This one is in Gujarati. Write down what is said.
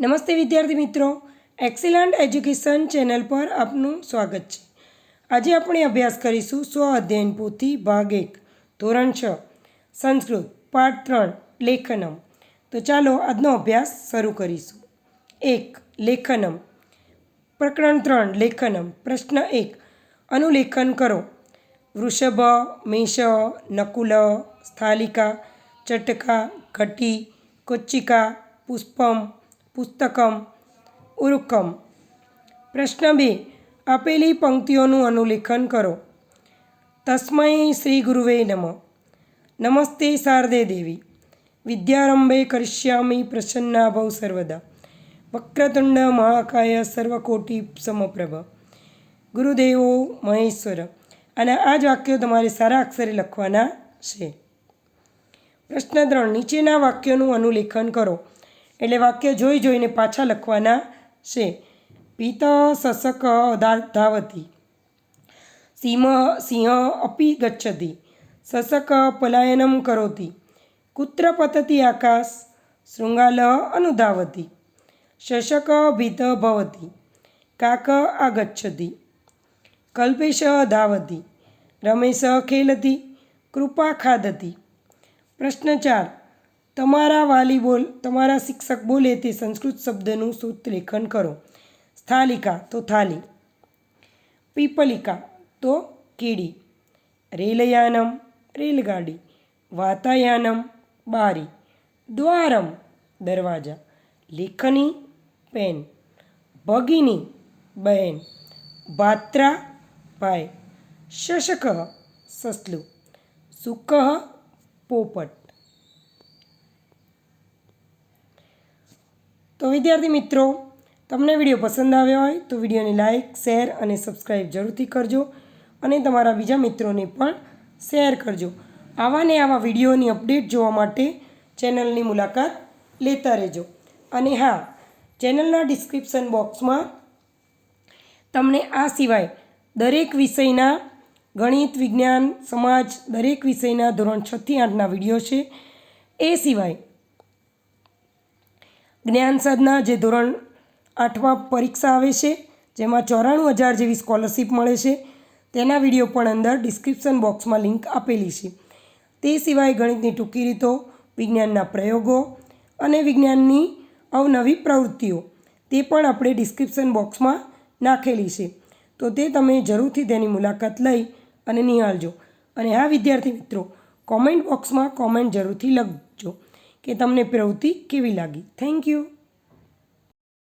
નમસ્તે વિદ્યાર્થી મિત્રો. એક્સિલન્ટ એજ્યુકેશન ચેનલ પર આપનું સ્વાગત છે. આજે આપણે અભ્યાસ કરીશું સ્વ અધ્યયન પોથી ભાગ એક, ધોરણ છ, સંસ્કૃત, પાઠ ત્રણ, લેખનમ. તો ચાલો આજનો અભ્યાસ શરૂ કરીશું. એક, લેખનમ. પ્રકરણ ત્રણ, લેખનમ. પ્રશ્ન એક, અનુલેખન કરો. વૃષભ, મેષ, નકુલ, સ્થાલિકા, ચટકા, ઘટી, કોચ્ચિકા, પુષ્પમ પુસ્તકમ ઉરુકમ પ્રશ્ન બે, આપેલી પંક્તિઓનું અનુલેખન કરો. તસ્મૈ શ્રી ગુરુવે નમ. નમસ્તે શારદે દેવી. વિદ્યારંભે કરિષ્યામી પ્રસન્ના ભવ સર્વદા. વક્રતુંડ મહાકાય સર્વકોટી સમપ્રભ. ગુરુદેવો મહેશ્વર. અને આ જ વાક્યો તમારે સારા અક્ષરે લખવાના છે. પ્રશ્ન ત્રણ, નીચેના વાક્યોનું અનુલેખન કરો. એટલે વાક્ય જોઈ જોઈને પાછા લખવાના છે. પિત સસક ધાવતી સિંહ સિંહ અપી ગચ્છતી. સસક પલાયનમ કરોતી. કુત્ર પતતી આકાશ, શૃંગાલ અનુધાવતી. શશક ભીત ભવતી. કાક આગચ્છતી. કલ્પેશ ધાવતી. રમેશ ખેલતી. કૃપા ખાદતી પ્રશ્ન ચાર. તમારા વાલી બોલ તમારા શિક્ષક બોલે તે સંસ્કૃત શબ્દનું સૂત લેખન કરો સ્થાલિકા તો થાલી પીપલિકા તો કીડી રેલયાનમ રેલગાડી વાતાયાનમ બારી દ્વારમ દરવાજા લેખની પેન ભગિની બહેન ભાત્રા ભાઈ શશક સસલું સુકહ પોપટ તો વિદ્યાર્થી મિત્રો, તમને વીડિયો પસંદ આવ્યો હોય તો વિડીયોને લાઇક શેર અને સબસ્ક્રાઈબ જરૂરથી કરજો અને તમારા બીજા મિત્રોને પણ શેર કરજો. આવા ને આવા વિડીયોની અપડેટ જોવા માટે ચેનલની મુલાકાત લેતા રહેજો. અને હા, ચેનલના ડિસ્ક્રિપ્શન બોક્સમાં તમને આ સિવાય દરેક વિષયના ગણિત, વિજ્ઞાન, સમાજ દરેક વિષયના ધોરણ છથી આઠના વીડિયો છે. એ સિવાય જ્ઞાન સાધના જે ધોરણ આઠમાં પરીક્ષા આવે છે, જેમાં ચોરાણું હજાર જેવી સ્કોલરશીપ મળે છે, તેના વીડિયો પણ અંદર ડિસ્ક્રિપ્શન બોક્સમાં લિંક આપેલી છે. તે સિવાય ગણિતની ટૂંકી રીતો, વિજ્ઞાનના પ્રયોગો અને વિજ્ઞાનની અવનવી પ્રવૃત્તિઓ, તે પણ આપણે ડિસ્ક્રિપ્શન બોક્સમાં નાખેલી છે. તો તે તમે જરૂરથી તેની મુલાકાત લઈ અને નિહાળજો. અને આ વિદ્યાર્થી મિત્રો કોમેન્ટ બોક્સમાં કોમેન્ટ જરૂરથી લખજો. કે તમને પ્રવૃત્તિ કેવી લાગી? Thank you